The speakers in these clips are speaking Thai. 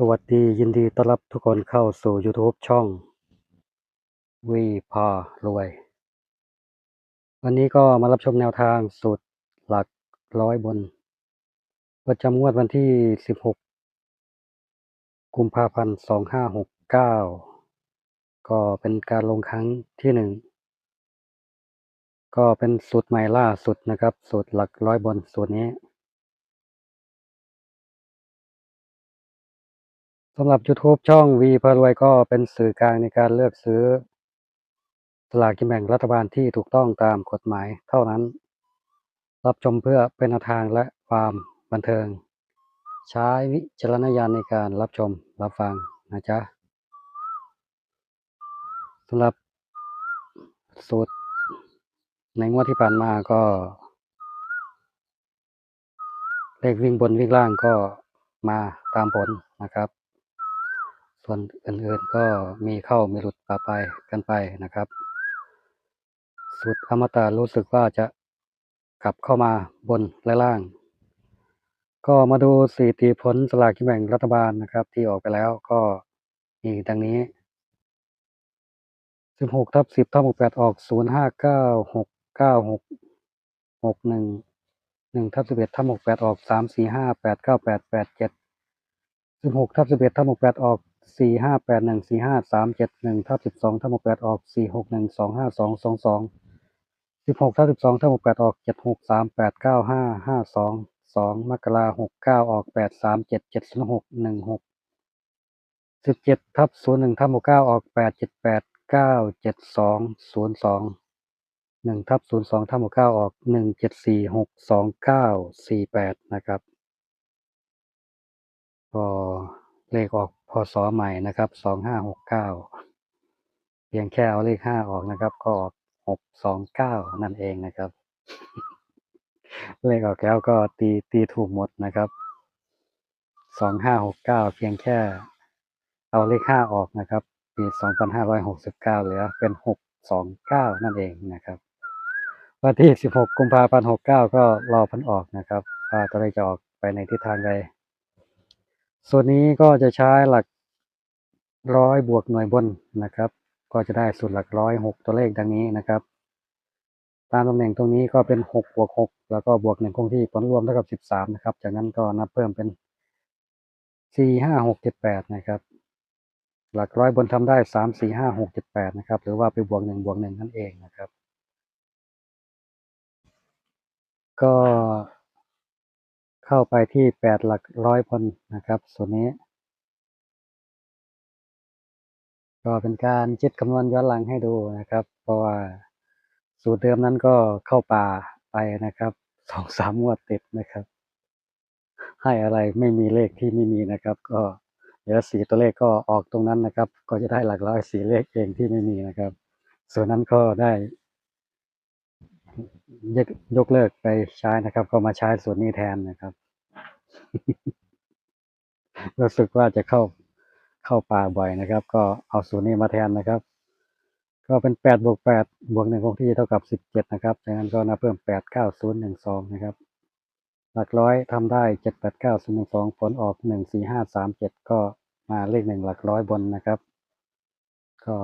สวัสดียินดีต้อนรับทุกคนเข้าสู่ YouTube ช่องวีพารวย วันนี้ก็มารับชมแนวทางสูตรหลักร้อยบน ประจำงวดวันที่ 16 กุมภาพันธ์ 2569 ก็เป็นการลงครั้งที่หนึ่งก็เป็นสูตรใหม่ล่าสุดนะครับ สูตรหลักร้อยบนสูตรนี้ สำหรับ YouTube ช่องวีพารวยก็เป็นสื่อกลางในการเลือกซื้อสลากกินแบ่งรัฐบาลที่ถูกต้องตามกฎหมายเท่านั้น รับชมเพื่อเป็นแนวทางและความบันเทิง ใช้วิจารณญาณในการรับชมรับฟังนะจ๊ะสำหรับสูตรในงวดที่ผ่านมาก็ เลขวิ่งบนวิ่งล่างก็มาตามผลนะครับ ส่วนอื่นๆก็มีเข้ามีหลุดปะไปกันไปนะครับสูตรอมตะรู้สึกว่าจะกลับเข้ามาบนและล่าง ก็มาดูสถิติผลสลากกินแบ่งรัฐบาลนะครับ ที่ออกไปแล้วก็มีดังนี้16ทับ10ทับ68ออก059 696 61 1ทับ11ทับ68ออก345 898 87 16ทับ11ทับ68ออก สี่ห้าแปดหนึ่งสี่ห้าสามเจ็ดหนึ่งทับสิบสองทับหกแปดออกสี่หกหนึ่งสองห้าสองสองสองสิบหกทับสิบสองทับหกแปดออกเจ็ดหกสามแปดเก้าห้าห้าสองสองมกราหกเก้าออกแปดสามเจ็ดเจ็ดศูนย์หกหนึ่งหกสิบเจ็ดทับศูนย์หนึ่งทับหกเก้าออกแปดเจ็ดแปดเก้าเจ็ดสองศูนย์สองหนึ่งทับศูนย์สองทับหกเก้าออกหนึ่งเจ็ดสี่หกสองเก้าสี่แปดนะครับ ก็เลขออก พศใหม่นะครับ2569เพียงแค่เอาเลข5ออกนะครับ ก็ออก629นั่นเองนะครับ เลขออกแล้วก็ตีตีถูกหมดนะครับ2569เพียงแค่ เอาเลข5ออกนะครับ ปี2569เหลือเป็น629นั่นเองนะครับวันที่16กุมภาพันธ์69ก็รอพันออกนะครับว่าตัวเลขจะออกไปในทิศทางใด ส่วนนี้ก็จะใช้หลักร้อยบวกหน่วยบนนะครับ ก็จะได้สูตรหลักร้อยหกตัวเลขดังนี้นะครับ ตามตำแหน่งตรงนี้ก็เป็นหกบวกหกแล้วก็บวกหนึ่งคงที่ผลรวมเท่ากับสิบสามนะครับ จากนั้นก็นับเพิ่มเป็นสี่ห้าหกเจ็ดแปดนะครับ หลักร้อยบนทำได้สามสี่ห้าหกเจ็ดแปดนะครับ หรือว่าไปบวกหนึ่งบวกหนึ่งนั่นเองนะครับ ก็ เข้าไปที่แปดหลักร้อยพนนะครับ ส่วนนี้ ก็เป็นการคิดคำนวณย้อนหลังให้ดูนะครับ เพราะว่าสูตรเดิมนั้นก็เข้าป่าไปนะครับสองสามงวดติดนะครับ ให้อะไรไม่มีเลขที่ไม่มีนะครับ ก็เหลือสีตัวเลขก็ออกตรงนั้นนะครับ ก็จะได้หลักร้อยสีเลขเองที่ไม่มีนะครับ ส่วนนั้นก็ได้ ยกยกเลิกไปใช้นะครับ ก็มาใช้ส่วนนี้แทนนะครับ รู้สึกว่าจะเข้าเข้าป่าบ่อยนะครับ ก็เอาสูตรนี้มาแทนนะครับ ก็เป็นแปดบวกแปดบวกหนึ่งคงที่เท่ากับสิบเจ็ดนะครับจากนั้นก็นับเพิ่มแปดเก้าศูนย์หนึ่งสองนะครับ หลักร้อยทำได้เจ็ดแปดเก้าศูนย์หนึ่งสองผลออกหนึ่งสี่ห้าสามเจ็ดก็มาเลขหนึ่งหลักร้อยบนนะครับ ก็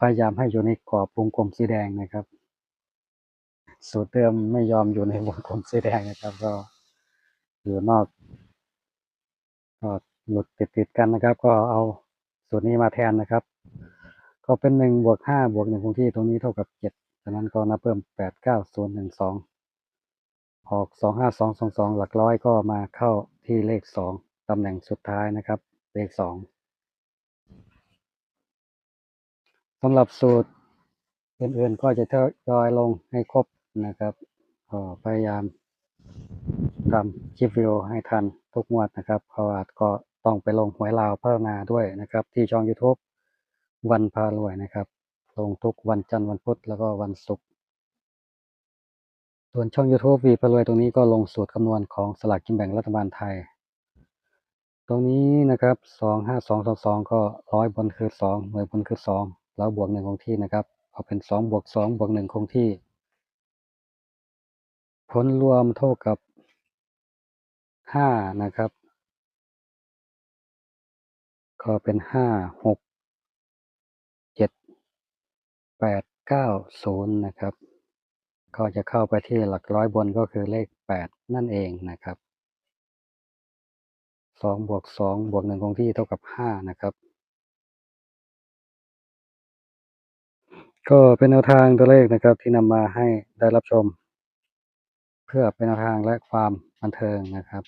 พยายามให้อยู่ในกรอบวงกลมสีแดงนะครับ สูตรเดิมไม่ยอมอยู่ในวงกลมสีแดงนะครับ ก็อยู่นอกก็หลุดติดติดกันนะครับ ก็เอาสูตรนี้มาแทนนะครับ ก็เป็นหนึ่งบวกห้าบวกหนึ่งคงที่ตรงนี้เท่ากับเจ็ดจากนั้นก็นับเพิ่มแปดเก้าศูนย์หนึ่งสองออกสองห้าสองสองสองหลักร้อยก็มาเข้าที่เลขสองตำแหน่งสุดท้ายนะครับ เลขสองสำหรับสูตรอื่นๆก็จะทยอยลงให้ครบ นะครับก็พยายามทำคลิปวิดีโอให้ทันทุกงวดนะครับเพราะว่าก็ต้องไปลงหวยลาวพัฒนาด้วยนะครับ ที่ช่อง YouTube วันพารวยนะครับ ลงทุกวันจันทร์วันพุธแล้วก็วันศุกร์ส่วนช่อง YouTube วีพารวยตรงนี้ก็ลงสูตรคำนวณของสลากกินแบ่งรัฐบาลไทย ตรงนี้นะครับสองห้าสองสองสองก็ร้อยบนคือสองหน่วยบนคือสองแล้วบวกหนึ่งคงที่นะครับเอาเป็นสองบวกสองบวกหนึ่งคงที่ ผลรวมเท่ากับห้านะครับ ก็เป็นห้าหกเจ็ดแปดเก้าศูนย์นะครับ ก็จะเข้าไปที่หลักร้อยบนก็คือเลขแปดนั่นเองนะครับสองบวกสองบวกหนึ่งคงที่เท่ากับห้านะครับก็เป็นแนวทางตัวเลขนะครับที่นำมาให้ได้รับชม พื่อเป็นแนวทางและความบันเทิงนะครับ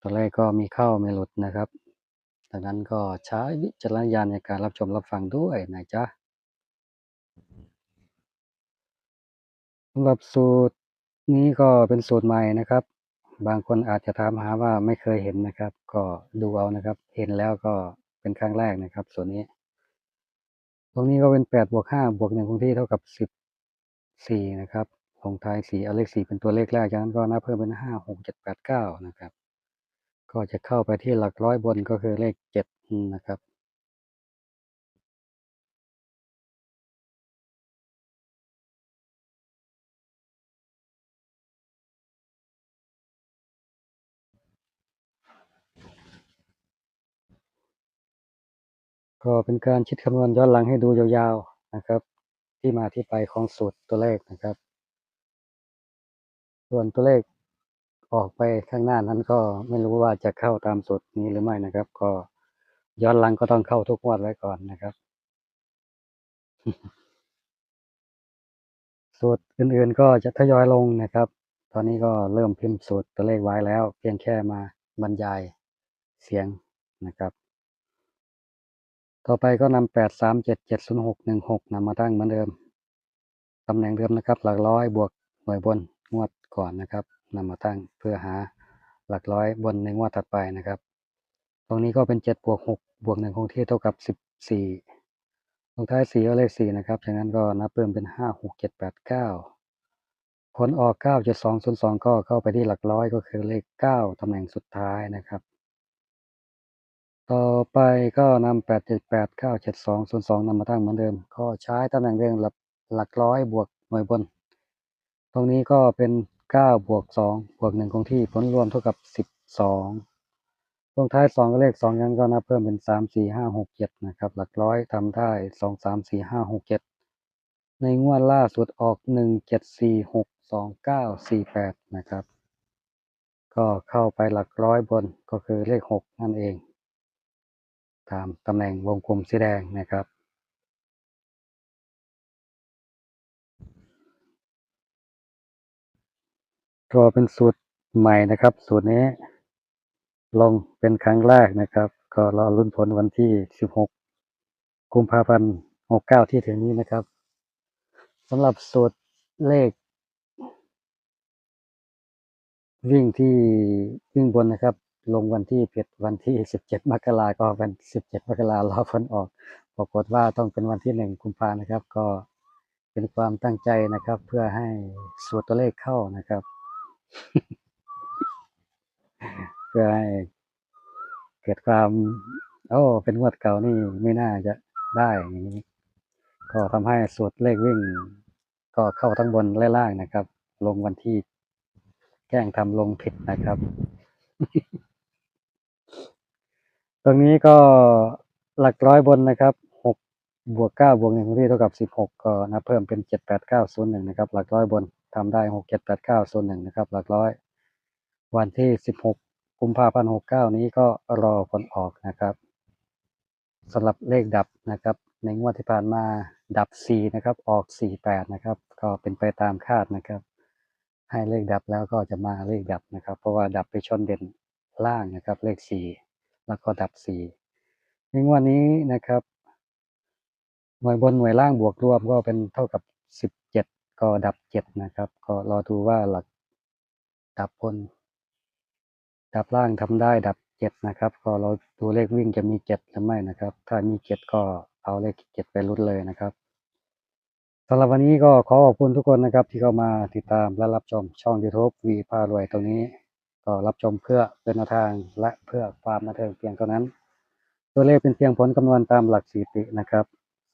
ตัวเลขก็มีเข้ามีหลุดนะครับดังนั้นก็ใช้วิจารณญาณในการรับชมรับฟังด้วยนะจ๊ะสำหรับสูตรนี้ก็เป็นสูตรใหม่นะครับ บางคนอาจจะถามหาว่าไม่เคยเห็นนะครับ ก็ดูเอานะครับ เห็นแล้วก็เป็นครั้งแรกนะครับ ส่วนนี้ ตรงนี้ก็เป็นแปดบวกห้าบวกหนึ่งคงที่เท่ากับสิบสี่นะครับ ลงท้ายสีเอาเลขสี่เป็นตัวเลขแรกจากนั้นก็นับเพิ่มเป็นห้าหกเจ็ดแปดเก้านะครับ ก็จะเข้าไปที่หลักร้อยบนก็คือเลขเจ็ดนะครับก็เป็นการคิดคำนวณย้อนหลังให้ดูยาวๆนะครับ ที่มาที่ไปของสูตรตัวเลขนะครับ ส่วนตัวเลขออกไปข้างหน้านั้นก็ไม่รู้ว่าจะเข้าตามสูตรนี้หรือไม่นะครับ ก็ย้อนหลังก็ต้องเข้าทุกงวดไว้ก่อนนะครับ สูตรอื่นๆก็จะทยอยลงนะครับ ตอนนี้ก็เริ่มพิมพ์สูตรตัวเลขไว้แล้ว เพียงแค่มาบรรยายเสียงนะครับ ต่อไปก็นำแปดสามเจ็ดเจ็ดศูนย์หกหนึ่งหกนำมาตั้งเหมือนเดิมตำแหน่งเดิมนะครับ หลักร้อยบวกหน่วยบนงวด ก่อนนะครับนำมาตั้งเพื่อหาหลักร้อยบนในงวดถัดไปนะครับ ตรงนี้ก็เป็นเจ็ดบวกหกบวกหนึ่งคงที่เท่ากับสิบสี่ลงท้ายสี่ก็เลขสี่นะครับจากนั้นก็นับเพิ่มเป็นห้าหกเจ็ดแปดเก้าผลออกเก้าเจ็ดสองศูนย์สองก็เข้าไปที่หลักร้อยก็คือเลขเก้าตำแหน่งสุดท้ายนะครับ ต่อไปก็นำแปดเจ็ดแปดเก้าเจ็ดสองศูนย์สองนำมาตั้งเหมือนเดิม ก็ใช้ตำแหน่งเดิมหลักหลักร้อยบวกหน่วยบน ตรงนี้ก็เป็น เก้าบวกสองบวกหนึ่งคงที่ผลรวมเท่ากับสิบสองลงท้ายสองก็เลขสองยังก็นับเพิ่มเป็นสามสี่ห้าหกเจ็ดนะครับหลักร้อยทำได้สองสามสี่ห้าหกเจ็ดในงวดล่าสุดออกหนึ่งเจ็ดสี่หกสองเก้าสี่แปดนะครับ ก็เข้าไปหลักร้อยบนก็คือเลขหกนั่นเอง ตามตำแหน่งวงกลมสีแดงนะครับ ก็เป็นสูตรใหม่นะครับ สูตรนี้ ลงเป็นครั้งแรกนะครับ ก็รอรุ่นผลวันที่ 16 กุมภาพันธ์ 69 ที่ถึงนี้นะครับสำหรับสูตรเลข วิ่งที่วิ่งบนนะครับ ลงวันที่เพ็ดวันที่ 17 มกราก็เป็น17 มกรารอผลออก ปรากฏว่าต้องเป็นวันที่ 1 กุมภานะครับ ก็เป็นความตั้งใจนะครับ เพื่อให้สูตรตัวเลขเข้านะครับ เพื่อให้เกิดความโอ้เป็นงวดเก่านี่ไม่น่าจะได้อย่างนี้ก็ทำให้สูตรเลขวิ่ง ก็เข้าทั้งบนและล่างนะครับ ลงวันที่แกล้งทำลงผิดนะครับ ตรงนี้ก็หลักร้อยบนนะครับหกบวกเก้าบวกหนึ่งที่เท่ากับสิบหกก็นับเพิ่มเป็นเจ็ดแปดเก้าศูนย์หนึ่งนะครับ หลักร้อยบน ทำได้หกเจ็ดแปดเก้าศูนหนึ่งนะครับ หลักร้อย วันที่สิบหกกุมภาพันธ์หกเก้านี้ก็รอผลออกนะครับสำหรับเลขดับนะครับ ในงวดที่ผ่านมาดับสี่นะครับออกสี่แปดนะครับ ก็เป็นไปตามคาดนะครับ ให้เลขดับแล้วก็จะมาเลขดับนะครับ เพราะว่าดับไปชนเด่นล่างนะครับ เลขสี่แล้วก็ดับสี่ในงวดนี้นะครับหน่วยบนหน่วยล่างบวกรวมก็เป็นเท่ากับสิบเจ็ด ก็ดับเจ็ดนะครับ ก็รอดูว่าหลักดับบน ดับล่างทำได้ดับเจ็ดนะครับ ก็เราดูเลขวิ่งจะมีเจ็ดหรือไม่นะครับ ถ้ามีเจ็ดก็เอาเลขเจ็ดไปลุ้นเลยนะครับสำหรับวันนี้ก็ขอขอบคุณทุกคนนะครับ ที่เข้ามาติดตามและรับชมช่อง YouTube วีพารวยตรงนี้ ก็รับชมเพื่อเป็นแนวทางและเพื่อความบันเทิงเพียงเท่านั้น ตัวเลขเป็นเพียงผลคำนวณตามหลักสถิตินะครับ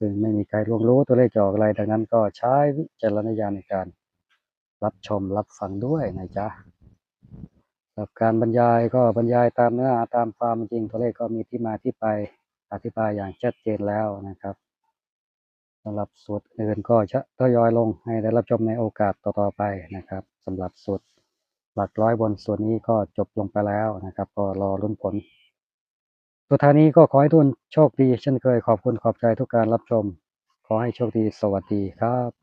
ซึ่งไม่มีใครล่วงรู้ตัวเลขจะออกอะไรดังนั้นก็ใช้วิจารณญาณในการ รับชมรับฟังด้วยนะจ๊ะสำหรับการบรรยายก็บรรยายตามเนื้อตามความจริงตัวเลขก็มีที่มาที่ไปอธิบายอย่างชัดเจนแล้วนะครับสำหรับสูตรอื่นก็จะทยอยลงให้ได้รับชมในโอกาสต่อๆไปนะครับสำหรับสูตรหลักร้อยบนส่วนนี้ก็จบลงไปแล้วนะครับ ก็รอลุ้นผล สุดท้ายนี้ก็ขอให้ทุกคนโชคดีเช่นเคยขอบคุณขอบใจทุกการรับชม ขอให้โชคดีสวัสดีครับ